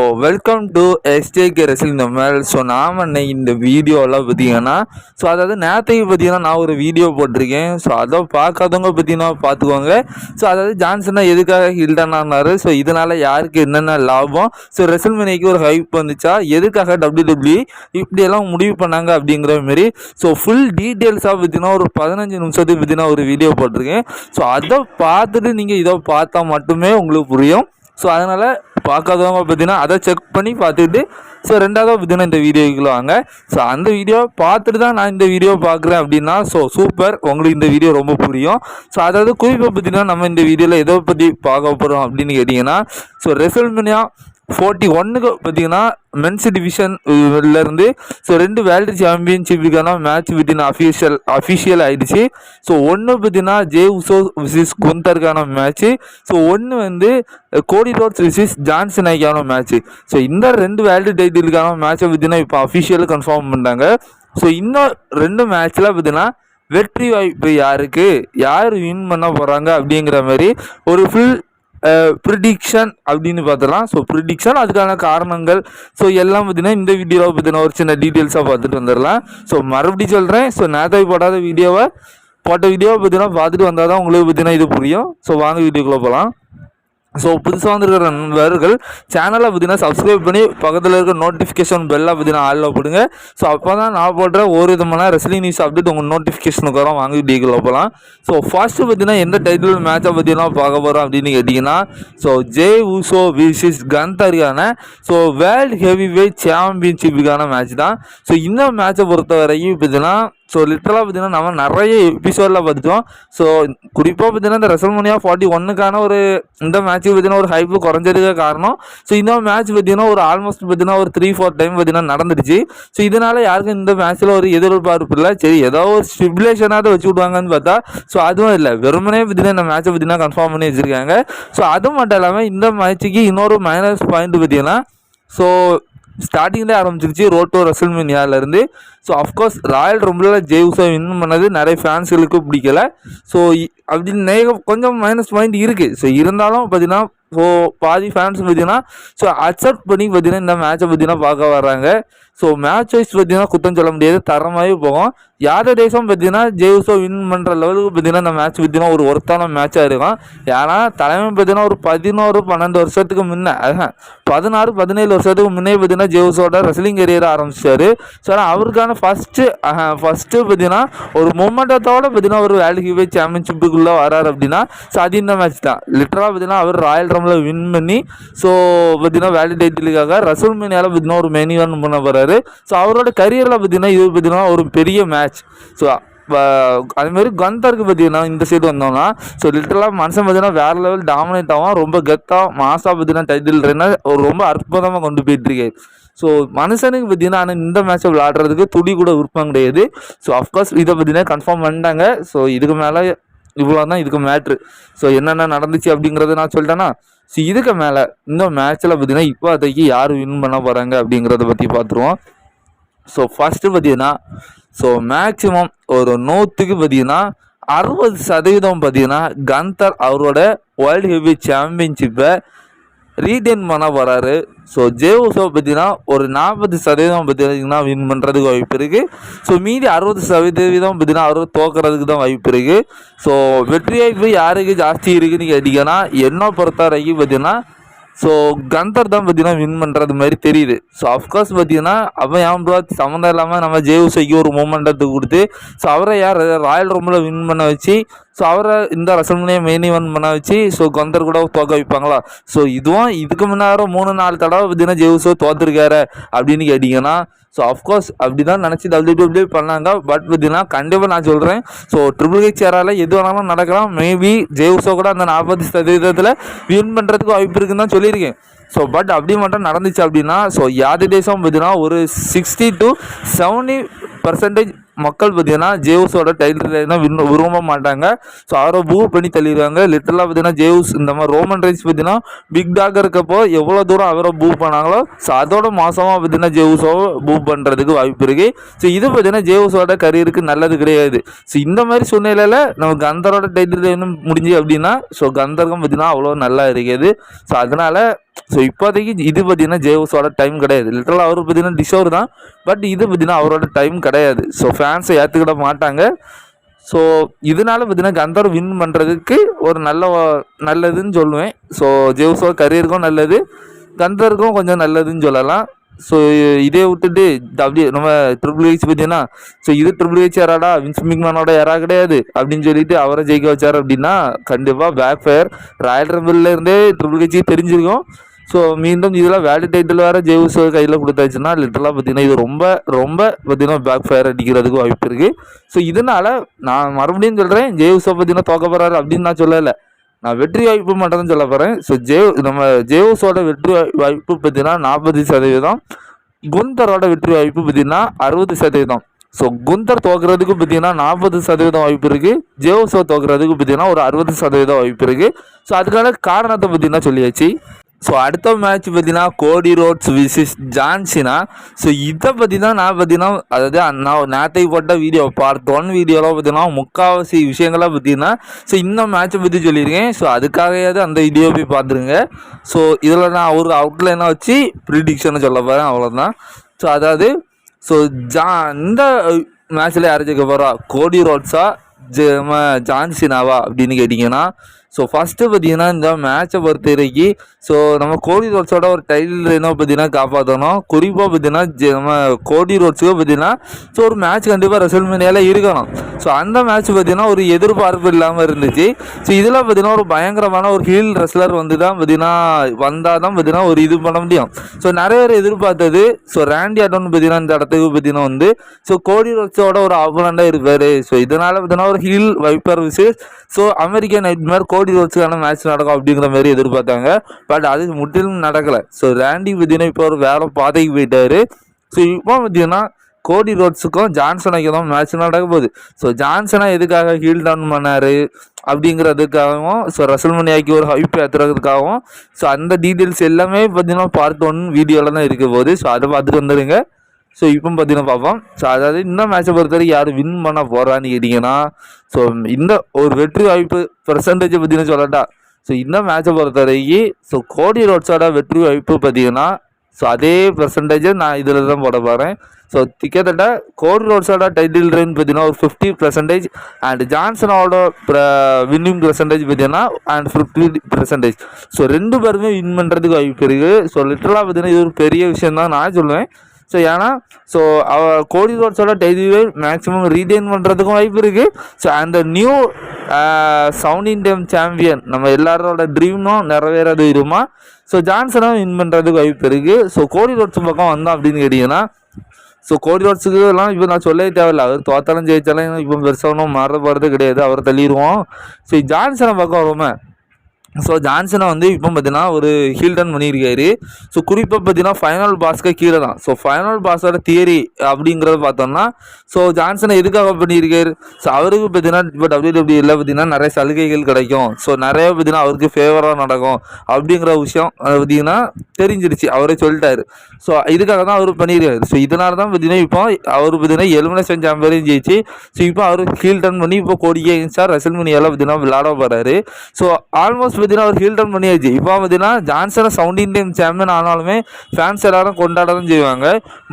So welcome to STK wrestle இந்த மேல் so நாம் இன்னைக்கு இந்த வீடியோலாம் பார்த்தீங்கன்னா ஸோ அதாவது நேற்றைக்கு பார்த்தீங்கன்னா நான் ஒரு வீடியோ போட்டிருக்கேன். ஸோ அதை பார்க்காதவங்க பார்த்தீங்கன்னா பார்த்துக்கோங்க. ஸோ அதாவது ஜான்சனா எதுக்காக ஹில்டன் ஸோ இதனால் யாருக்கு என்னென்ன லாபம்? ஸோ ரெசில்மெனிக்கு ஒரு ஹைப் வந்துச்சா? எதுக்காக டபிள்யூ டபிள்யூ இப்படியெல்லாம் முடிவு பண்ணாங்க அப்படிங்கிற மாரி. ஸோ ஃபுல் டீட்டெயில்ஸாக பார்த்தீங்கன்னா ஒரு பதினஞ்சு நிமிஷத்துக்கு பார்த்தீங்கன்னா ஒரு வீடியோ போட்டிருக்கேன். ஸோ அதை பார்த்துட்டு நீங்கள் இதை பார்த்தா மட்டுமே உங்களுக்கு புரியும். ஸோ அதனால் பார்க்காதவங்க பார்த்தீங்கன்னா அதை செக் பண்ணி பார்த்துட்டு ஸோ ரெண்டாவது பார்த்தீங்கன்னா இந்த வீடியோக்குள்ள வாங்க. ஸோ அந்த வீடியோ பார்த்துட்டு தான் நான் இந்த வீடியோ பார்க்குறேன் அப்படின்னா ஸோ சூப்பர் உங்களுக்கு இந்த வீடியோ ரொம்ப புரியும். ஸோ அதாவது குறிப்பாக பார்த்தீங்கன்னா நம்ம இந்த வீடியோவில் எதை பற்றி பார்க்க போகிறோம் அப்படின்னு கேட்டிங்கன்னா ஸோ ரெசல்மினியா ஃபோர்ட்டி ஒன்னுக்கு பார்த்தீங்கன்னா மென்ஸ் டிவிஷன் இருந்து ஸோ ரெண்டு வேர்ல்டு சாம்பியன்ஷிப்புக்கான மேட்ச் வித்தின் அஃபீஷியல் அஃபிஷியல் ஆயிடுச்சு. ஸோ ஒன்று பார்த்தீங்கன்னா ஜே உசோ விசிஸ் குந்தருக்கான மேட்ச்சு ஸோ ஒன்று வந்து கோடி ரோட்ஸ் விசிஸ் ஜான்சன் ஐக்கான மேட்ச்சு ஸோ இந்த ரெண்டு வேர்ல்டு டைட்டிலுக்கான மேட்ச்சை பார்த்தீங்கன்னா இப்போ அஃபிஷியலாக கன்ஃபார்ம் பண்ணிட்டாங்க. ஸோ இன்னும் ரெண்டு மேட்ச்சில் பார்த்தீங்கன்னா வெற்றி வாய்ப்பு யாருக்கு? யார் வின் பண்ண போகிறாங்க அப்படிங்கிற மாதிரி ஒரு ஃபுல் ப்ரிடிக்ஷன் அப்படின்னு பார்த்துக்கலாம் ஸோ ப்ரிடிக்ஷன் அதுக்கான காரணங்கள். ஸோ எல்லாம் பார்த்தீங்கன்னா இந்த வீடியோவை பற்றின ஒரு சின்ன டீட்டெயில்ஸாக பார்த்துட்டு வந்துடலாம். ஸோ மறுபடியும் சொல்கிறேன் ஸோ நேதாவி போடாத வீடியோவை போட்ட வீடியோவை பார்த்தீங்கன்னா பார்த்துட்டு வந்தால் தான் உங்களுக்கு பார்த்தீங்கன்னா இது புரியும். ஸோ வாங்க வீடியோக்குள்ளே போகலாம் ஸோ புதுசாக வந்திருக்கிற நண்பர்கள் சேனலை பார்த்தீங்கன்னா சப்ஸ்கிரைப் பண்ணி பக்கத்தில் இருக்க நோட்டிஃபிகேஷன் பெல்லாக பார்த்தீங்கன்னா ஆளில் போடுங்க ஸோ அப்போ தான் நான் போடுற ஒரு விதமான ரெஸ்லிங் நியூஸ் அப்டேட் உங்கள் நோட்டிஃபிகேஷனுக்கு வரும். வாங்கி டீக்கில் போகலாம் ஸோ ஃபர்ஸ்ட்டு பார்த்தீங்கன்னா எந்த டைட்டில் மேட்சை பார்த்தீங்கன்னா பார்க்க போகிறோம் அப்படின்னு கேட்டிங்கன்னா ஸோ ஜே ஊசோ விசிஸ் கந்தரியான ஸோ வேர்ல்டு ஹெவி வெயிட் சாம்பியன்ஷிப்புக்கான மேட்ச் தான். ஸோ இந்த மேட்சை பொறுத்த வரைக்கும் பார்த்தீங்கன்னா ஸோ லிட்டரலாக பார்த்தீங்கன்னா நம்ம நிறைய எபிசோடில் பார்த்துட்டோம் ஸோ குறிப்பாக பார்த்தீங்கன்னா இந்த ரெசல்மோனியா ஃபார்ட்டி ஒன்னுக்கான ஒரு இந்த மேட்ச்சுக்கு பார்த்தீங்கன்னா ஒரு ஹைப்பு குறைஞ்சதுக்கு காரணம். ஸோ இந்த மேட்ச் பார்த்தீங்கன்னா ஒரு ஆல்மோஸ்ட் பார்த்தீங்கன்னா ஒரு த்ரீ ஃபோர் டைம் பார்த்தீங்கன்னா நடந்துடுச்சு. ஸோ இதனால் யாருக்கும் இந்த மேட்ச்சில் ஒரு எதிர்பார்ப்பு இல்லை. சரி ஏதோ ஒரு ஸ்டிபுலேஷனாக வச்சு விடுவாங்கன்னு பார்த்தா ஸோ அதுவும் இல்லை. வெறுமனே பார்த்தீங்கன்னா இந்த மேட்ச்சை பார்த்தீங்கன்னா கன்ஃபார்ம் பண்ணி வச்சுருக்காங்க. ஸோ அது மட்டும் இல்லாமல் இந்த மேட்ச்சுக்கு இன்னொரு மைனஸ் பாயிண்ட் பார்த்தீங்கன்னா ஸோ ஸ்டார்டிங்லேயே ஆரம்பிச்சிருச்சு ரோட்டோ ரசல்மேனியாவிலேருந்து ஸோ அஃப்கோர்ஸ் ராயல் ரம்பிளில் ஜெய்ஸை வின் பண்ணது. நிறைய ஃபேன்ஸுகளுக்கு பிடிக்கல. ஸோ அப்படின்னு நேக கொஞ்சம் மைனஸ் பாயிண்ட் இருக்குது ஸோ இருந்தாலும் பார்த்தீங்கன்னா ஸோ பாதி ஃபேன்ஸ் பார்த்தீங்கன்னா ஸோ அக்செப்ட் பண்ணி பார்த்தீங்கன்னா இந்த மேட்சை பார்த்தீங்கன்னா பார்க்க வர்றாங்க. ஸோ மேட்ச் வைஸ் பார்த்தீங்கன்னா குத்தம் சொல்ல முடியாது. தரமாகவே போகும். யார தேசம் பார்த்தீங்கன்னா ஜெய்ஸோ வின் பண்ணுற லெவலுக்கு பார்த்தீங்கன்னா இந்த மேட்ச் பார்த்தீங்கன்னா ஒரு ஒருத்தான மேட்சாக இருக்கும். ஏன்னா தலைமை பார்த்தீங்கன்னா ஒரு பதினோரு பன்னெண்டு வருஷத்துக்கு முன்னே அதான் பதினாறு பதினேழு வருஷத்துக்கு முன்னே பார்த்தீங்கன்னா ஜெய்ஸோட ரெஸ்லிங் கரியர் ஆரம்பிச்சாரு. ஸோ அவருக்கான ஃபஸ்ட்டு ஃபஸ்ட்டு பார்த்தீங்கன்னா ஒரு மூமெண்டத்தோட பார்த்தீங்கன்னா ஒரு வேல்டு ஹிவே சாம்பியன்ஷிப்புக்குள்ளே வராரு அப்படின்னா ஸோ அது இந்த மேட்ச் தான். லிட்டராக பார்த்தீங்கன்னா அவர் ராயல் ரம்மில் வின் பண்ணி ஸோ பார்த்தீங்கன்னா வேல்டு டைட்டிலுக்காக ரசூல் மீனியால் பார்த்தீங்கன்னா ஒரு மெனி ஒன் பண்ண போகிறாரு ஸோ அவரோட கரியரில் பார்த்தீங்கன்னா இது பார்த்தீங்கன்னா ஒரு பெரிய மேட்ச் ஸோ அதுமாரி கந்தருக்கு பார்த்தீங்கன்னா இந்த சைடு வந்தோம்னா ஸோ லிட்டரலாக மனுஷன் பார்த்தீங்கன்னா வேறு லெவல் டாமினேட் ஆகும் ரொம்ப கெத்தாக மாசாக பார்த்தீங்கன்னா டைட்டில் ரேனா ஒரு ரொம்ப அற்புதமாக கொண்டு போயிட்டுருக்காரு ஸோ மனுஷனுக்கு பார்த்தீங்கன்னா ஆனால் இந்த மேட்சை விளாடுறதுக்கு துளி கூட விருப்பம் கிடையாது. ஸோ அஃப்கோர்ஸ் இதை பார்த்தீங்கன்னா கன்ஃபார்ம் பண்ணிட்டாங்க. ஸோ இதுக்கு மேலே இவ்வளோ தான் இதுக்கு மேட்ரு ஸோ என்னென்ன நடந்துச்சு அப்படிங்கிறத நான் சொல்லிட்டேன்னா ஸோ இதுக்கு மேலே இந்த மேட்ச்சில் பார்த்தீங்கன்னா இப்போதைக்கு யார் வின் பண்ண போகிறாங்க அப்படிங்கிறத பற்றி பார்த்துருவோம் ஸோ ஃபஸ்ட்டு பார்த்தீங்கன்னா ஸோ மேக்ஸிமம் ஒரு நூற்றுக்கு பார்த்தீங்கன்னா அறுபது சதவீதம் பார்த்தீங்கன்னா கந்தர் அவரோட வேர்ல்டு ஹெவி சாம்பியன்ஷிப்பை ரீடைன் பண்ண போகிறாரு ஸோ ஜேஓசோ பார்த்தீங்கன்னா ஒரு நாற்பது சதவீதம் பார்த்தீங்கன்னா வின் பண்ணுறதுக்கு வாய்ப்பு இருக்குது ஸோ மீதி அறுபது சதவீதம் பார்த்தீங்கன்னா அவர் தோக்கிறதுக்கு தான் வாய்ப்பு இருக்குது ஸோ வெற்றி வாய்ப்பு யாருக்கு ஜாஸ்தி இருக்குதுன்னு கேட்டிங்கன்னா என்ன பொறுத்த வரைக்கும் பார்த்தீங்கன்னா ஸோ கந்தர் தான் பார்த்தீங்கன்னா வின் பண்ணுறது மாதிரி தெரியுது. ஸோ அஃப்கோர்ஸ் பார்த்தீங்கன்னா அவன் ஏன் ப்ரோ சம்மந்தம் இல்லாமல் நம்ம ஜேவுசைக்கு ஒரு மூமெண்ட்டை கொடுத்து ஸோ அவரை யார் ராயல் ரூமில் வின் பண்ண வச்சு ஸோ அவரை இந்த ரசல்மனையை மெயின் இவன் பண்ண வச்சு ஸோ கந்தர் கூட தோக்க வைப்பாங்களா? ஸோ இதுவும் இதுக்கு முன்னாடி மூணு நாலு தடவை பார்த்தீங்கன்னா ஜெவுசோ தோத்துருக்காரு அப்படின்னு கேட்டிங்கன்னா ஸோ அஃப்கோர்ஸ் அப்படி தான் நினச்சி டபிள்யூ டபிள்யூ பண்ணாங்க. பட் பார்த்தீங்கன்னா கண்டிப்பாக நான் சொல்கிறேன் ஸோ ட்ரிபிள் ஹெச் சேரால் எது வேணாலும் நடக்கலாம். மேபி ஜெய்ஸோ கூட அந்த நாற்பது சதவீதத்தில் வின் பண்ணுறதுக்கு வாய்ப்பு இருக்குன்னு தான் சொல்லியிருக்கேன். ஸோ பட் அப்படி மட்டும் நடந்துச்சு அப்படின்னா ஸோ யாதி தேசம் பார்த்தீங்கன்னா ஒரு சிக்ஸ்டி டு செவன்டி பர்சன்டேஜ் மக்கள் பார்த்தீங்கன்னா ஜேவுஸோட டைட்டில் தான் விரும்ப மாட்டாங்க. ஸோ அவரை பூ பண்ணி தள்ளிடுவாங்க. லிட்டரலாக பார்த்தீங்கன்னா ஜேவுஸ் இந்த மாதிரி ரோமன் ரைன்ஸ் பார்த்தீங்கன்னா பிக் டாக் இருக்கப்போ எவ்வளோ தூரம் அவரை பூ பண்ணாங்களோ ஸோ அதோட மாதமாக பார்த்தீங்கன்னா ஜேவுஸோ பூ பண்ணுறதுக்கு வாய்ப்பு இருக்குது ஸோ இது பார்த்தீங்கன்னா ஜேவுஸோட கரியருக்கு நல்லது கிடையாது. ஸோ இந்த மாதிரி சூழ்நிலையில் நம்ம கந்தரோட டைட்டில் முடிஞ்சு அப்படின்னா ஸோ கந்தர்கம் பார்த்தீங்கன்னா அவ்வளோ நல்லா இருக்குது. ஸோ அதனால் ஸோ இப்போதைக்கு இது பார்த்தீங்கன்னா ஜேவுஸோட டைம் கிடையாது. லிட்டரலாக அவர் பார்த்தீங்கன்னா டிஷோர் தான். பட் இது பார்த்தீங்கன்னா அவரோட டைம் கிடையாது. ஸோ ஃபேன்ஸை ஏற்றுக்கிட மாட்டாங்க. ஸோ இதனால பார்த்தீங்கன்னா கந்தர் வின் பண்ணுறதுக்கு ஒரு நல்ல நல்லதுன்னு சொல்லுவேன். ஸோ ஜேவுஸோ கரியருக்கும் நல்லது. கந்தருக்கும் கொஞ்சம் நல்லதுன்னு சொல்லலாம். ஸோ இதே விட்டுட்டு அப்படி நம்ம ட்ரிபிள் ஹெச் பார்த்தீங்கன்னா ஸோ இது ட்ரிபிள் ஹெச் யாராடா? வின்ஸ் மிக்மேனோட யாரா கிடையாது. அப்படின்னு சொல்லிட்டு அவரை ஜெயிக்க வச்சார் அப்படின்னா கண்டிப்பாக பேக் ஃபயர் ராயல் ரம்பிள்ல ட்ரிபிள் ஹெச் தெரிஞ்சிருக்கும். ஸோ மீண்டும் இதெல்லாம் வேல்டு டைட்டில் வேறு ஜேவுஸ் கையில் கொடுத்தாச்சுன்னா லிட்டரலாக பார்த்தீங்கன்னா இது ரொம்ப ரொம்ப பார்த்தீங்கன்னா பேக் ஃபயர் அடிக்கிறதுக்கு வாய்ப்பு இருக்குது ஸோ இதனால் நான் மறுபடியும் சொல்கிறேன் ஜேவுஸை பார்த்தீங்கன்னா தோக்க போகிறாரு அப்படின்னு நான் சொல்லலை. நான் வெற்றி வாய்ப்பு மட்டும் தான் சொல்ல போகிறேன் ஸோ ஜேவ் நம்ம ஜேவுஸோட வெற்றி வாய்- வாய்ப்பு பார்த்தீங்கன்னா நாற்பது சதவீதம். குந்தரோட வெற்றி வாய்ப்பு பார்த்தீங்கன்னா அறுபது சதவீதம். ஸோ குந்தர் தோக்குறதுக்கு பார்த்தீங்கன்னா நாற்பது சதவீதம் வாய்ப்பு இருக்குது ஜேவுஸோ தோக்குறதுக்கு பார்த்தீங்கன்னா ஒரு அறுபது சதவீதம் வாய்ப்பு இருக்குது ஸோ அதுக்கான காரணத்தை பார்த்தீங்கன்னா சொல்லியாச்சு. ஸோ அடுத்த மேட்ச் பார்த்தீங்கன்னா கோடி ரோட்ஸ் விசிஸ் ஜான்சினா ஸோ இதை பற்றி தான் நான் பார்த்தீங்கன்னா அதாவது நான் நேற்றை போட்ட வீடியோ பார்ட் ஒன் வீடியோலாம் பார்த்தீங்கன்னா முக்கால்வாசி விஷயங்களாக பார்த்தீங்கன்னா ஸோ இந்த மேட்சை பற்றி சொல்லியிருக்கேன். ஸோ அதுக்காகவே அந்த வீடியோ போய் பார்த்துருங்க. ஸோ இதில் நான் ஒரு அவுட்லைனாக வச்சு ப்ரிடிக்ஷனை சொல்ல போகிறேன் அவ்வளோதான் ஸோ அதாவது ஸோ ஜா இந்த மேட்ச்சில் யார் ஜெயிக்க போகிறா கோடி ரோட்ஸா ஜான்சினாவா அப்படின்னு கேட்டிங்கன்னா ஸோ ஃபஸ்ட்டு பார்த்தீங்கன்னா இந்த மேட்சை பொறுத்த வரைக்கும் ஸோ நம்ம கோடி ரோட்ஸோட ஒரு டைட்டில் என்ன பார்த்தீங்கன்னா காப்பாற்றணும் குறிப்பாக பார்த்தீங்கன்னா ஜெ- நம்ம கோடி ரோட்ஸுக்கு பார்த்தீங்கன்னா ஸோ ஒரு மேட்ச் கண்டிப்பாக ரெசல்மேனியாவில் இருக்கணும். ஸோ அந்த மேட்ச் பார்த்தீங்கன்னா ஒரு எதிர்பார்ப்பு இல்லாமல் இருந்துச்சு. ஸோ இதில் பார்த்தீங்கன்னா ஒரு பயங்கரமான ஒரு ஹீல் ரெஸ்லர் வந்து தான் பார்த்தீங்கன்னா வந்தால் தான் பார்த்தீங்கன்னா ஒரு இது பண்ண முடியும். ஸோ நிறைய பேர் எதிர்பார்த்தது. ஸோ ரேண்டி ஆட்டோன்னு பார்த்தீங்கன்னா இந்த இடத்துக்கு பார்த்தீங்கன்னா வந்து ஸோ கோடி ரோட்ஸோட ஒரு ஆப்போனண்டாக இருப்பார். ஸோ இதனால் பார்த்தீங்கன்னா ஒரு heel viper versus so American கோ கோடி ரோட்ஸுக்கான மேட்ச் நடக்கும் அப்படிங்கிற மாதிரி எதிர்பார்த்தாங்க. பட் அது முற்றிலும் நடக்கலை. ஸோ ரேண்டி பார்த்தீங்கன்னா இப்போ ஒரு வேற பாதைக்கு போயிட்டாரு. ஸோ இப்போ பார்த்தீங்கன்னா கோடி ரோட்ஸுக்கும் ஜான்சனுக்கும் தான் மேட்ச் நடக்க போகுது. ஸோ ஜான்சனா எதுக்காக ஹீல் டவுன் பண்ணார் அப்படிங்கிறதுக்காகவும் ஸோ ரசல்மனியாக்கி ஒரு ஹைப் ஏற்றுறதுக்காகவும் ஸோ அந்த டீட்டெயில்ஸ் எல்லாமே பார்த்தீங்கன்னா பார்ட் ஒன் வீடியோவில் தான் இருக்க போகுது. ஸோ அதை பார்த்துட்டு வந்துடுங்க ஸோ இப்போ பார்த்தீங்கன்னா பார்ப்போம் ஸோ அதாவது இந்த மேட்சை பொறுத்தவரைக்கும் யார் வின் பண்ண போகிறான்னு கேட்டிங்கன்னா ஸோ இந்த ஒரு வெற்றி வாய்ப்பு பெர்சன்டேஜை பார்த்தீங்கன்னா சொல்லட்டா. ஸோ இந்த மேட்சை பொறுத்த வரைக்கும் ஸோ கோடி ரோட்ஸோட வெற்றி வாய்ப்பு பார்த்தீங்கன்னா ஸோ அதே பர்சன்டேஜை நான் இதில் தான் போட போகிறேன் ஸோ கிட்டத்தட்ட கோடி ரோட்ஸோட டைட்டில் ரேஞ்ச் பார்த்தீங்கன்னா ஒரு ஃபிஃப்டி பர்சன்டேஜ் அண்ட் ஜான்சனோட வின்னிங் பர்சன்டேஜ் பார்த்தீங்கன்னா அண்ட் ஃபிஃப்டி பர்சன்டேஜ் ஸோ ரெண்டு பேருமே வின் பண்ணுறதுக்கு வாய்ப்பு இருக்குது ஸோ லிட்டரலாக பார்த்தீங்கன்னா இது ஒரு பெரிய விஷயம் தான் நான் சொல்லுவேன். ஸோ ஏன்னா ஸோ அவ கோடி ரோட்ஸோட டைட்டில் மேக்ஸிமம் ரீடைன் பண்ணுறதுக்கும் வாய்ப்பு இருக்குது ஸோ அந்த நியூ சவுண்ட் இண்டியம் சாம்பியன் நம்ம எல்லாரோட ட்ரீமும் நிறைவேறது இருமா ஸோ ஜான்சனும் வின் பண்ணுறதுக்கு வாய்ப்பு இருக்குது ஸோ கோடி ரோட்ஸ் பக்கம் வந்தோம் அப்படின்னு கேட்டிங்கன்னா ஸோ கோடி ரோட்ஸுக்கு எல்லாம் இப்போ நான் சொல்லவே தேவையில்ல. அவர் தோத்தாலும் ஜெயித்தாலும் இப்போ பெருசாக ஒன்றும் மாற போகிறது கிடையாது. அவர் தள்ளிடுவோம். ஸோ ஜான்சனை பக்கம் வருமே ஸோ ஜான்சனை வந்து இப்போ பார்த்தீங்கன்னா ஒரு ஹீல்டன் பண்ணியிருக்காரு. ஸோ குறிப்பாக பார்த்தீங்கன்னா ஃபைனல் பாஸ்க்கு கீழே தான். ஸோ ஃபைனல் பாஸோட தியரி அப்படிங்கிறத பார்த்தோம்னா ஸோ ஜான்சனை எதுக்காக பண்ணியிருக்காரு? ஸோ அவருக்கு பார்த்தீங்கன்னா இப்போ டபிள்யூடபிள்யூல பார்த்தீங்கன்னா நிறைய சலுகைகள் கிடைக்கும். ஸோ நிறைய பார்த்தீங்கன்னா அவருக்கு ஃபேவராக நடக்கும் அப்படிங்கிற விஷயம் பார்த்தீங்கன்னா தெரிஞ்சிருச்சு. அவரே சொல்லிட்டாரு. ஸோ இதுக்காக தான் அவர் பண்ணியிருக்காரு. ஸோ இதனால தான் பார்த்தீங்கன்னா இப்போ அவர் பார்த்தீங்கன்னா எலிமினேஷன் சாம்பியரையும் ஜெயிச்சு ஸோ இப்போ அவர் ஹீல் டர்ன் பண்ணி இப்போ கோடியே இன்ஸ்டார் ரெசல்மனியால் பார்த்தீங்கன்னா விளாட போகிறாரு ஸோ ஆல்மோஸ்ட் பார்த்தீங்கன்னா அவர் ஹீல் டர்ன் பண்ணியாச்சு. இப்போ பார்த்தீங்கன்னா ஜான்சனை சவுண்டிங் டைம் சாம்பியன் ஆனாலுமே ஃபேன்ஸ் எல்லாரும் கொண்டாட தான் செய்வாங்க.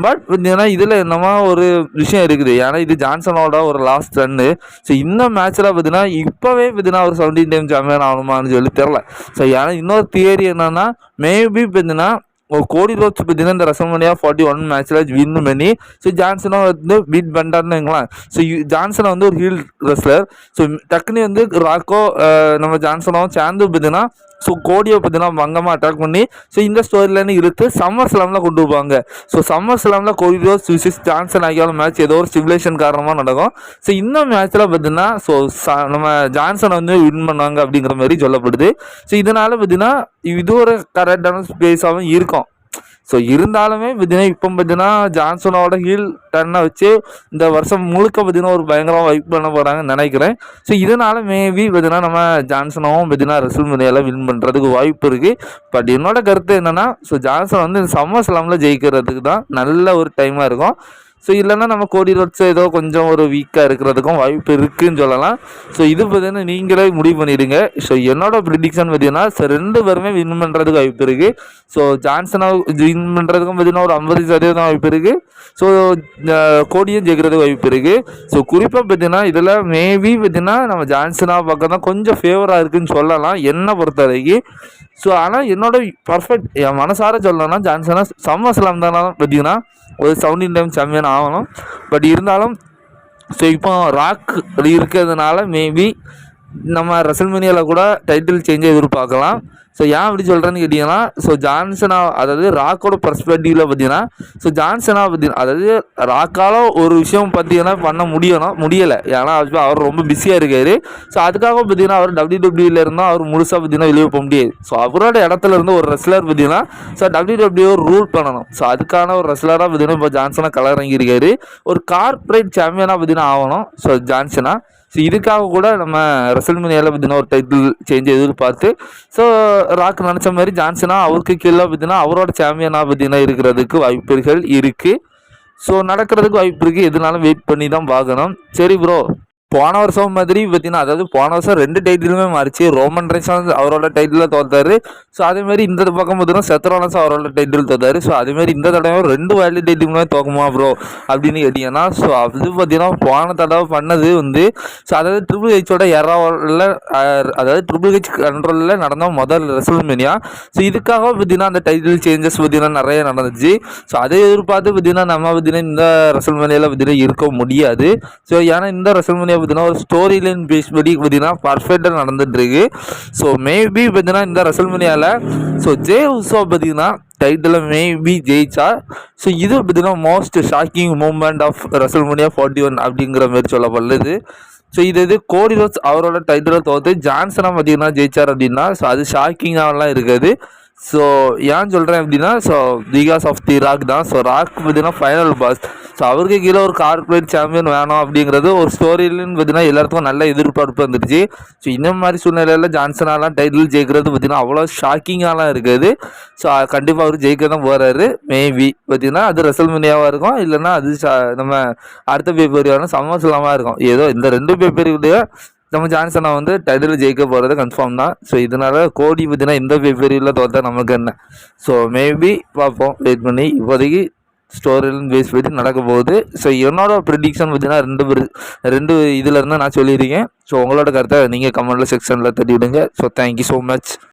பட் பார்த்தீங்கன்னா இதில் என்னமா ஒரு விஷயம் இருக்குது. ஏன்னா இது ஜான்சனோட ஒரு லாஸ்ட் ரன்னு ஸோ இந்த மேட்ச்சில் பார்த்தீங்கன்னா இப்போவே பார்த்தீங்கன்னா அவர் சவுண்டிங் டைம் சாம்பியன் ஆகணுமான்னு சொல்லி தெரில ஸோ ஏன்னா இன்னொரு தியரி என்னன்னா மேபி பார்த்தீங்கன்னா ஒரு கோடி ரோட்ஸ் பார்த்தீங்கன்னா இந்த ரசமனியா ஃபார்ட்டி ஒன் மேட்ச்சில் வின் பண்ணி ஸோ ஜான்சனை வந்து பீட் பண்ணிட்டாருன்னு வைங்களேன். ஸோ ஜான்சனை வந்து ஒரு ஹீல் ரெஸ்லர் ஸோ டக்குனி வந்து ராக்கோ நம்ம ஜான்சனும் சேர்ந்து பார்த்தீங்கன்னா ஸோ கோடியை பார்த்தீங்கன்னா வங்கமாக அட்டாக் பண்ணி ஸோ இந்த ஸ்டோரியிலேருந்து இழுத்து சம்மர் ஸ்லாமில் கொண்டு போவாங்க. ஸோ சம்மர் ஸ்லாமில் கோடி சுவிசிஸ் விசிஸ் ஜான்சன் ஆகியோட மேட்ச் ஏதோ ஒரு சிவிலேஷன் காரணமாக நடக்கும். ஸோ இந்த மேட்ச்சில் பார்த்தீங்கன்னா ஸோ நம்ம ஜான்சனை வந்து வின் பண்ணாங்க அப்படிங்கிற மாதிரி சொல்லப்படுது. ஸோ இதனால் பார்த்தீங்கன்னா இது ஒரு கரெக்டான ஸ்பேஸாகவும் இருக்கும். ஸோ இருந்தாலுமே பார்த்தீங்கன்னா இப்போ பார்த்தீங்கன்னா ஜான்சனோட ஹீல் டன்னை வச்சு இந்த வருஷம் முழுக்க பார்த்தீங்கன்னா ஒரு பயங்கரமாக வைப் பண்ண போகிறாங்கன்னு நினைக்கிறேன். ஸோ இதனால் மேபி பார்த்தீங்கன்னா நம்ம ஜான்சனும் பார்த்தீங்கன்னா ரெசல் முறையெல்லாம் வின் பண்ணுறதுக்கு வாய்ப்பு இருக்குது பட் என்னோட கருத்து என்னென்னா ஸோ ஜான்சன் வந்து இந்த சம்மர் ஸ்லாமில் ஜெயிக்கிறதுக்கு தான் நல்ல ஒரு டைமாக இருக்கும். ஸோ இல்லைன்னா நம்ம கோடி ரோட்ஸ் ஏதோ கொஞ்சம் ஒரு வீக்காக இருக்கிறதுக்கும் வாய்ப்பு இருக்குதுன்னு சொல்லலாம். ஸோ இது பார்த்தீங்கன்னா நீங்களே முடிவு பண்ணிடுங்க. ஸோ என்னோட ப்ரிடிக்ஷன் பார்த்தீங்கன்னா ஸோ ரெண்டு பேருமே வின் பண்ணுறதுக்கு வாய்ப்பு இருக்குது ஸோ ஜான்சனாக வின் பண்ணுறதுக்கும் பார்த்தீங்கன்னா ஒரு ஐம்பது சதவீதம் வாய்ப்பு இருக்குது ஸோ கோடியும் ஜெயிக்கிறதுக்கு வாய்ப்பு இருக்குது ஸோ குறிப்பாக பார்த்தீங்கன்னா இதில் மேபி பார்த்தீங்கன்னா நம்ம ஜான்சனாக பக்கம் தான் கொஞ்சம் ஃபேவராக இருக்குதுன்னு சொல்லலாம் என்னை பொறுத்த வரைக்கும் ஸோ ஆனால் என்னோட பர்ஃபெக்ட் என் மனசார சொல்லணும்னா ஜான்சனா சம்மர் ஸ்லாம் தானே பார்த்தீங்கன்னா ஒரு செவன்டீன் டைம் சாம்பியன் ஆகணும் பட் இருந்தாலும் ஸோ இப்போ ராக் இருக்கிறதுனால மேபி நம்ம ரசல்மேனியாவில் கூட டைட்டில் சேஞ்சை எதிர்பார்க்கலாம். ஸோ ஏன் அப்படி சொல்கிறேன்னு கேட்டிங்கன்னா ஸோ ஜான்சனா அதாவது ராக்கோட பர்ஸ்பெக்டிவில் பார்த்தீங்கன்னா ஸோ ஜான்சனா பார்த்தீங்கன்னா அதாவது ராக்கால ஒரு விஷயம் பார்த்தீங்கன்னா பண்ண முடியணும் முடியலை. ஏன்னா அவர் ரொம்ப பிஸியாக இருக்கார். ஸோ அதுக்காக பார்த்தீங்கன்னா அவர் டபிள்யூ டபிள்யூவில் இருந்தால் அவர் முழுசாக பார்த்தீங்கன்னா வெளியே போக முடியாது. ஸோ அவரோட இடத்துல இருந்து ஒரு ரெஸ்லர் பார்த்தீங்கன்னா ஸோ டபிள்யூ டபிள்யூ ரூல் பண்ணணும். ஸோ அதுக்கான ஒரு ரெஸ்லராக பார்த்தீங்கன்னா இப்போ ஜான்சனா இறங்கியிருக்காரு ஒரு கார்பரேட் சாம்பியனாக பார்த்தீங்கன்னா ஆகணும். ஸோ ஜான்சனா ஸோ இதுக்காக கூட நம்ம ரசல்மனியாவில் பார்த்தீங்கன்னா ஒரு டைட்டில் சேஞ்ச் எதிர்பார்த்து ஸோ ராக் நினச்ச மாதிரி ஜான்சனாக அவருக்கு கீழே பார்த்தீங்கன்னா அவரோட சாம்பியனாக பார்த்தீங்கன்னா இருக்கிறதுக்கு வாய்ப்புகள் இருக்குது ஸோ நடக்கிறதுக்கு வாய்ப்பு இருக்குது எதுனாலும் வெயிட் பண்ணி தான் பார்க்கணும் சரி ப்ரோ போன வருஷம் மாதிரி பார்த்தீங்கன்னா அதாவது போன வருஷம் ரெண்டு டைட்டிலுமே மாறிச்சு. ரோமன் ரைன்ஸ் அவரோட டைட்டிலில் தோத்தாரு. ஸோ அதேமாதிரி இந்த பக்கம் பார்த்தீங்கன்னா செத்ரோலன்ஸ் அவரோட டைட்டில் தோத்தாரு. ஸோ அதேமாரி இந்த தடவை ரெண்டு வேல்யூ டைட்டிலுமே தோக்குமா ப்ரோ அப்படின்னு கேட்டிங்கன்னா ஸோ அது பார்த்தீங்கன்னா போன தடவை பண்ணது வந்து ஸோ அதாவது ட்ரிபிள் ஹெச்சோட எறாவில் அதாவது ட்ரிபிள் ஹெச் கண்ட்ரோலில் நடந்த முதல் ரெசல்மேனியா ஸோ இதுக்காக பார்த்தீங்கன்னா அந்த டைட்டில் சேஞ்சஸ் பார்த்தீங்கன்னா நிறைய நடந்துச்சு. ஸோ அதை எதிர்பார்த்து பார்த்தீங்கன்னா நம்ம பார்த்தீங்கன்னா இந்த ரெசல்மேனியாவில் பார்த்தீங்கன்னா இருக்க முடியாது. ஸோ ஏன்னா இந்த ரெசல்மேனியா பார்த்தீங்கன்னா ஒரு ஸ்டோரி லைன் பேஸ் படி பார்த்தீங்கன்னா பர்ஃபெக்டாக நடந்துட்டுருக்கு. ஸோ மேபி பார்த்தீங்கன்னா இந்த ரசல்மனியாவில் ஸோ ஜே உசோ பார்த்தீங்கன்னா டைட்டில் மேபி ஜெயிச்சா ஸோ இது பார்த்தீங்கன்னா most shocking moment of WrestleMania forty one அப்படிங்கிற மாதிரி சொல்லப்படுது. ஸோ இது இது கோடி ரோஸ் அவரோட டைட்டில் தோற்று ஜான்சனாக பார்த்தீங்கன்னா ஜெயிச்சார் அப்படின்னா ஸோ அது ஷாக்கிங்காகலாம் இருக்காது. ஸோ ஏன் சொல்கிறேன் அப்படின்னா so because of the Rock தான். ஸோ ராக் பார்த்தீங்கன்னா ஃபைனல் பாஸ் ஸோ அவருக்கு கீழே ஒரு கார்பரேட் சாம்பியன் வேணும் அப்படிங்கிறது ஒரு ஸ்டோரியிலன்னு பார்த்தீங்கன்னா எல்லாத்துக்கும் நல்ல எதிர்பார்ப்பு வந்துடுச்சு. ஸோ இந்த மாதிரி சூழ்நிலையில் ஜான்சனாலாம் டைட்டில் ஜெயிக்கிறது பார்த்தீங்கன்னா அவ்வளோ ஷாக்கிங்காலாம் இருக்குது. ஸோ கண்டிப்பாக அவர் ஜெயிக்க தான் போகிறாரு மேபி பார்த்தீங்கன்னா அது ரெசல்மினியாவாக இருக்கும். இல்லைன்னா அது நம்ம அடுத்த பேப்பரியான சமோசலமாக இருக்கும். ஏதோ இந்த ரெண்டு பேப்பரியுடைய நம்ம ஜான்சனை வந்து டைட்டில் ஜெயிக்க போகிறது கன்ஃபார்ம் தான். ஸோ இதனால் கோடி பற்றினா இந்த பேப்பரியில் தோற்றா நமக்கு என்ன? ஸோ மேபி பார்ப்போம். வெயிட் பண்ணி இப்போதைக்கு ஸ்டோரியிலும் பேஸ் பற்றி நடக்க போகுது. ஸோ என்னோட ப்ரிடிக்ஷன் பார்த்தீங்கன்னா ரெண்டு ரெண்டு இதில் இருந்தால் நான் சொல்லியிருக்கேன். ஸோ உங்களோட கருத்தை நீங்கள் கமெண்ட்டில் செக்ஷனில் தட்டி விடுங்க ஸோ தேங்க்யூ ஸோ மச்